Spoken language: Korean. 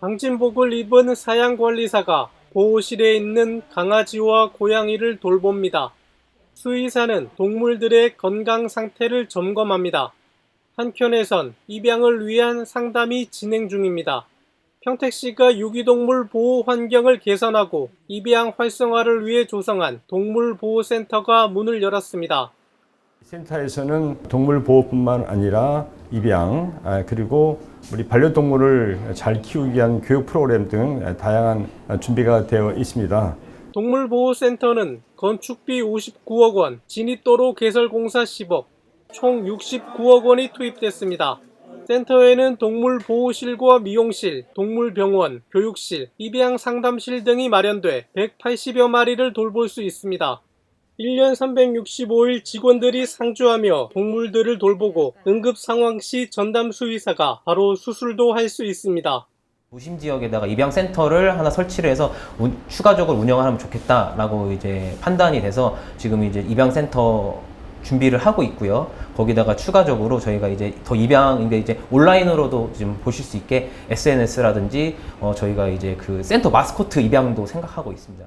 방진복을 입은 사양 관리사가 보호실에 있는 강아지와 고양이를 돌봅니다. 수의사는 동물들의 건강 상태를 점검합니다. 한켠에선 입양을 위한 상담이 진행 중입니다. 평택시가 유기동물 보호 환경을 개선하고 입양 활성화를 위해 조성한 동물보호센터가 문을 열었습니다. 센터에서는 동물 보호뿐만 아니라 입양 아, 그리고 우리 반려동물을 잘 키우기 위한 교육 프로그램 등 다양한 준비가 되어 있습니다. 동물보호센터는 건축비 59억 원, 진입도로 개설 공사 10억, 총 69억 원이 투입됐습니다. 센터에는 동물보호실과 미용실, 동물병원, 교육실, 입양 상담실 등이 마련돼 180여 마리를 돌볼 수 있습니다. 1년 365일 직원들이 상주하며 동물들을 돌보고 응급 상황 시 전담 수의사가 바로 수술도 할 수 있습니다. 도심 지역에다가 입양 센터를 하나 설치를 해서 운- 추가적으로 운영을 하면 좋겠다라고 이제 판단이 돼서 지금 이제 입양 센터 준비를 하고 있고요. 거기다가 추가적으로 저희가 이제 더 입양 이제 이제 온라인으로도 지금 보실 수 있게 SNS라든지 어 저희가 이제 그 센터 마스코트 입양도 생각하고 있습니다.